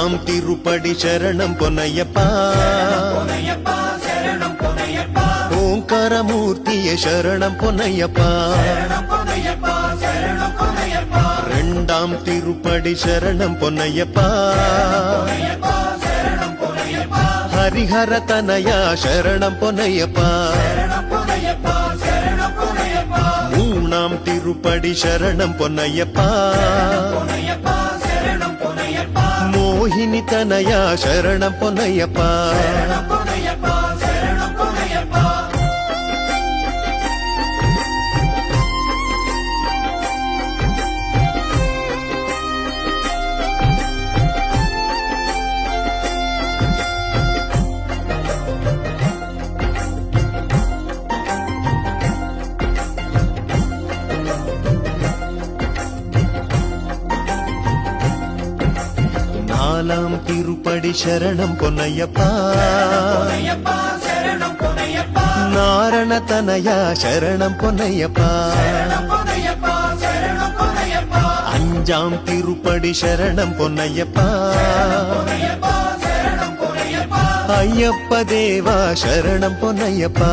மூணாம் திருப்படி சரணம் பொன்னையப்பா. ஓங்காரமூர்த்திய சரணம் பொன்னையப்பா. ரெண்டாம் திருப்படி சரணம் பொன்னையப்பா. ஹரிஹர தனயா சரணம் பொன்னையப்பா. மூணாம் திருப்படி சரணம் பொன்னையப்பா. ಮೋಹಿನಿ ತನಯ ಶರಣ ಪೊನಯಪ್ಪ நாலாம் திருப்படி சரணம் பொன்னையப்பா. நாரண தனயா சரணம் பொன்னையப்பா. அஞ்சாம் திருப்படி சரணம் பொன்னையப்பா. ஐயப்ப தேவா சரணம் பொன்னையப்பா.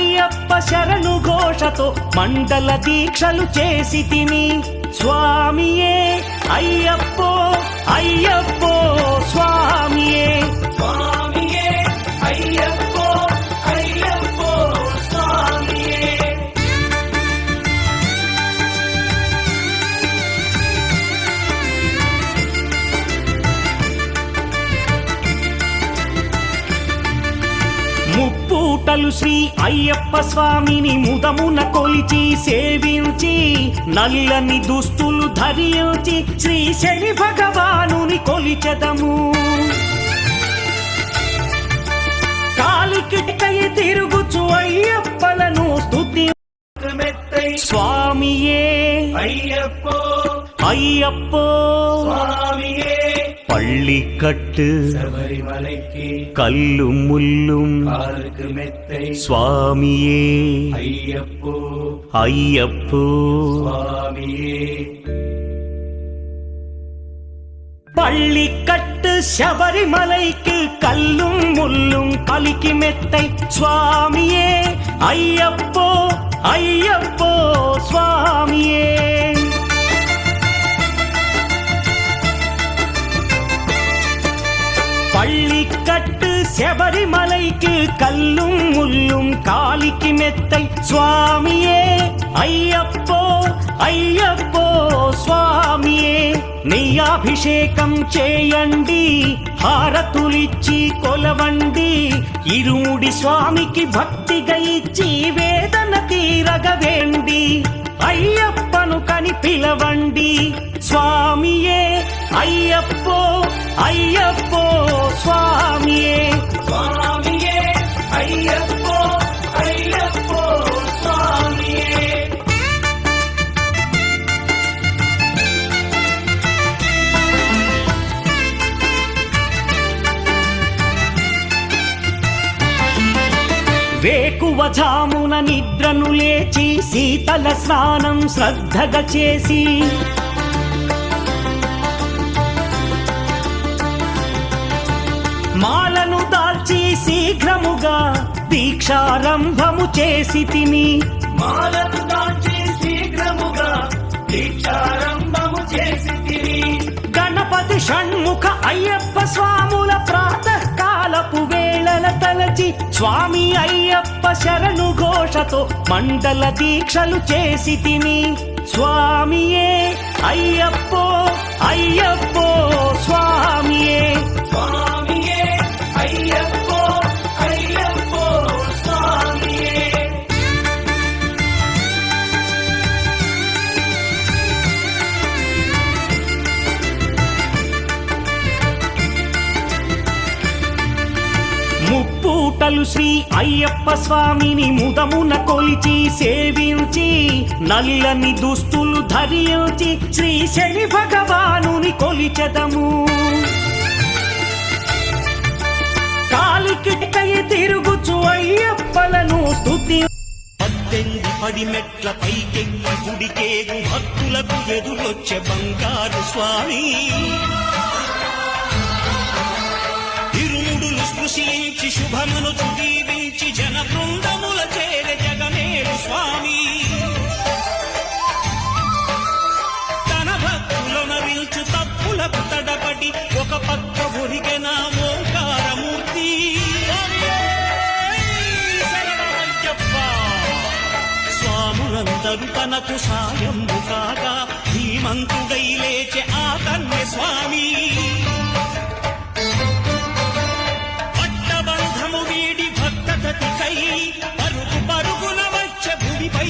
శరణు మండల దీక్షలు చేసి తిని. స్వామియే అయ్యప్పో అయ్యప్పో స్వామియే. ముక్తలు శ్రీ అయ్యప్ప స్వామిని ముదమున కొలిచి సేవించి నల్లని దుస్తులు ధరించి శ్రీ శని భగవానుని కొలిచెదము. కాలికిటికయ తిరుగుచు అయ్యప్పలను స్థుతి స్వామియే అయ్యప్ప అయ్యప్పో స్వామియే ஜல்லிக்கட்டு சபரிமலைக்கு கல்லும் முள்ளும் காலுக்கு மெத்தை சுவாமியே ஐயப்போ. ஐயப்போ சுவாமியே பள்ளிக்கட்டு சபரிமலைக்கு கல்லும் முள்ளும் கலிக்கு மெத்தை சுவாமியே ஐயப்போ ஐயப்போ சுவாமியே. பள்ளிக்கட்டு செபரிமலைக்கு கல்லும் முள்ளும் காலிக்கு மெத்தை சுவாமியே ஐயப்போ అయ్యప్పో స్వామియే నీ అభిషేకం చేయండి హారతులిచ్చి కొలవండి ఇరుముడి స్వామికి భక్తిగా ఇచ్చి వేదన తీరగవేండి అయ్యప్పను కని పిలవండి స్వామియే అయ్యప్పో అయ్యప్పో స్వామియే. వేకువజామున నిద్రను లేచి శీతల స్నానం శ్రద్ధగా చేసి శీఘ్రముగా దీక్షారంభము చేసి తిని. మాలను దాల్చి శీఘ్రముగా దీక్షారంభము చేసి తిని. గణపతి షణ్ముఖ అయ్యప్ప స్వాముల ప్రాతః కాలపు వేళల తలచి స్వామి అయ్యప్ప శరణు ఘోషతో మండల దీక్షలు చేసి తిని. స్వామియే అయ్యప్పో అయ్యప్పో స్వామియే. స్వామియే అయ్యప్పో. ముప్పూటలు శ్రీ అయ్యప్ప స్వామిని ముదమున కొలిచి సేవించి నల్లని దుస్తులు ధరించి శ్రీ శని భగవానుని కొలిచెదము. కాలికి తిరుగుచు అయ్యప్పలను స్థుతి పద్దెనిమిది పది మెట్ల పైకెక్కి గుడికేగు భక్తులకు ఎదురొచ్చే బంగారు స్వామి. ఇరుముడులు శుభమును దీవించి జన బృందముల చేరే జగమేడు స్వామి. తన భక్తులను విల్చు తప్పులకు తడబడి ఒక పక్క ఒరిగెన ఓంకారమూర్తి. స్వాములందరూ తనకు సాయం కాగా ధీమంతుడై లేచే ఆ తన్నే స్వామి. భక్తతతికై పరుగు పరుగున వచ్చే భూమిపై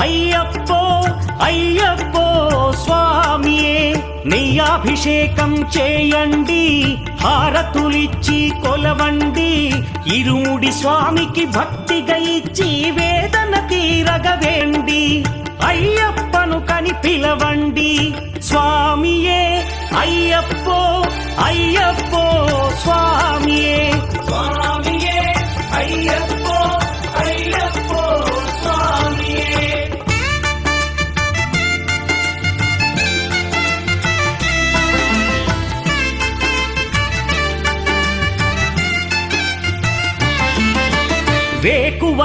అయ్యప్పో అయ్యప్పో స్వామియే నెయ్యాభిషేకం చేయండి హారతులిచ్చి కొలవండి ఇరుముడి స్వామికి భక్తి ఇచ్చి వేదన తీరగవేండి. అయ్యప్పను కని పిలవండి స్వామియే అయ్యప్పో అయ్యప్పో స్వామియే. స్వామియే అయ్యప్ప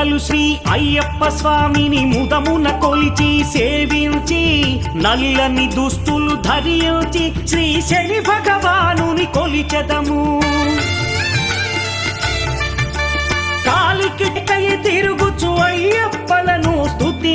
ముప్పూటలు శ్రీ అయ్యప్ప స్వామిని ముదమున కొలిచి సేవించి నల్లని దుస్తులు ధరించి శ్రీ శని భగవానుని కొలిచెదము. కాలికి తిరుగుచు అయ్యప్పలను స్తుతి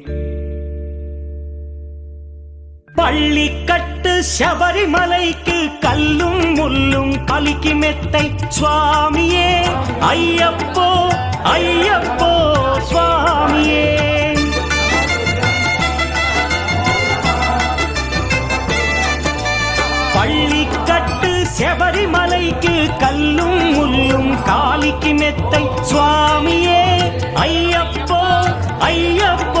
பள்ளி கட்டு சபரிமலைக்கு கல்லும் முள்ளும் கலிக்கு மெத்தை. சுவாமியே ஐயப்போ ஐயப்போ சுவாமியே. பள்ளி கட்டு செவரிமலைக்கு கல்லும் முள்ளும் காலிக்கு மெத்தை. சுவாமியே ஐயப்போ ஐயப்போ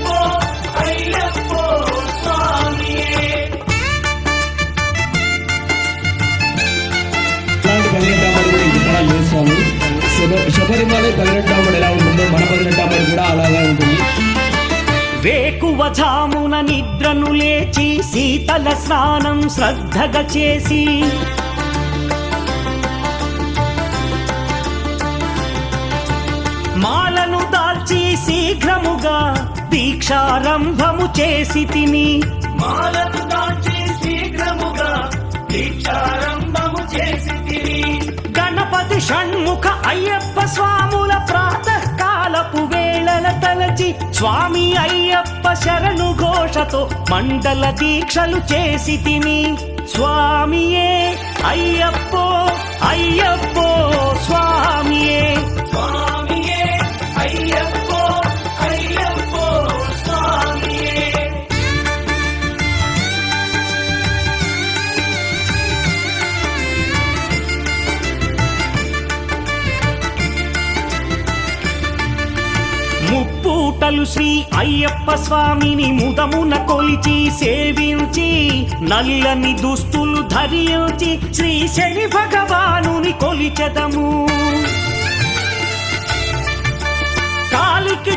స్వామి. శబ- శబరిమల పదిహెంటాం వాడు ఎలా ఉంటుందో మన పదిహెంటాం వాడు కూడా అలాగే ఉంటుంది. వేకువజామున నిద్రను లేచి శీతల స్నానం శ్రద్ధగా చేసి. మాలను దాల్చి శీఘ్రముగా దీక్షారంభము చేసి తిని. మాలను దాల్చి శీఘ్రముగా దీక్షారంభము చేసి తిని షణ్ముఖ అయ్యప్ప స్వాముల ప్రాతకాలపు వేళల తలచి స్వామి అయ్యప్ప శరణు ఘోషతో మండల దీక్షలు చేసి తిని. స్వామియే అయ్యప్పో అయ్యప్పో స్వామియే. పుట్టలు శ్రీ అయ్యప్ప స్వామిని ముదమున కొలిచి సేవించి నల్లని దుస్తులు ధరించి శ్రీ శని భగవానుని కొలిచెదము. కాలికి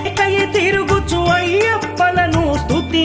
తిరుగుచు అయ్యప్పలను స్తుతి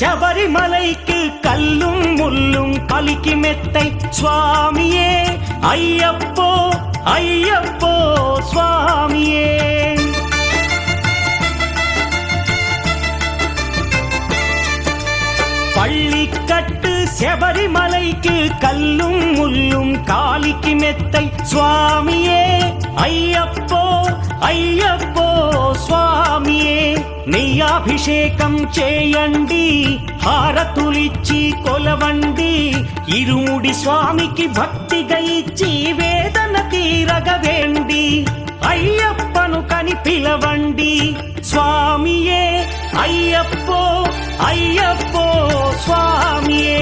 சபரிமலைக்கு கல்லும் முள்ளும் கலிக்கு மெத்தை. சுவாமியே ஐயப்போ ஐயப்போ சுவாமியே. பள்ளிக்கட்டு செபரிமலைக்கு கல்லும் முள்ளும் காலிக்கு மெத்தை சுவாமியே ஐயப்போ ஐயப்போ சுவாமியே నెయ్యాభిషేకం చేయండి హారతులిచ్చి కొలవండి ఇరుముడి స్వామికి భక్తిగా ఇచ్చి వేదన తీరగవేండి అయ్యప్పను కని పిలవండి స్వామియే అయ్యప్పో అయ్యప్పో స్వామియే.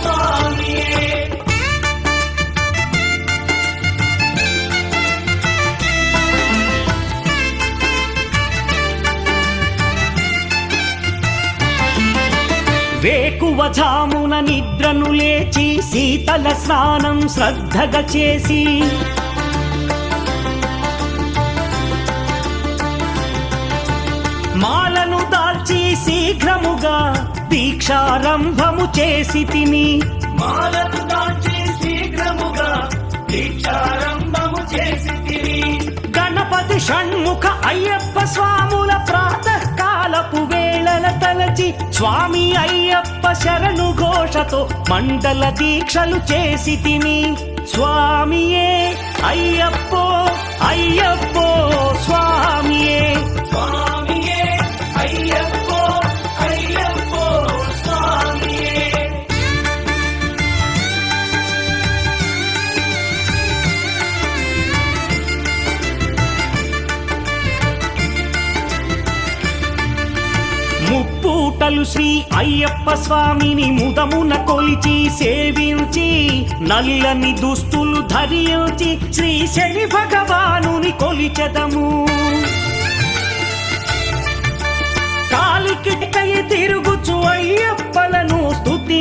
స్వామియే వేకువజామున నిద్రను లేచి శీతల స్నానం శ్రద్ధగా చేసి శీఘ్రముగా దీక్షారంభము చేసి తిని. దాల్చి శీఘ్రముగా దీక్షారంభము చేసి తిని. గణపతి షణ్ముఖ అయ్యప్ప స్వాముల ప్రాతః కాలపు వేళల తలచి స్వామి అయ్యప్ప శరణు ఘోషతో మండల దీక్షలు చేసి తిని. స్వామియే అయ్యప్పో అయ్యప్పో స్వామియే. స్వామియే అయ్యప్పో భక్తురాలు శ్రీ అయ్యప్ప స్వామిని ముదమున కొలిచి సేవించి నల్లని దుస్తులు ధరించి శ్రీ శని భగవానుని కొలిచెదము. కాలికిటకై తిరుగుచు అయ్యప్పలను స్థుతి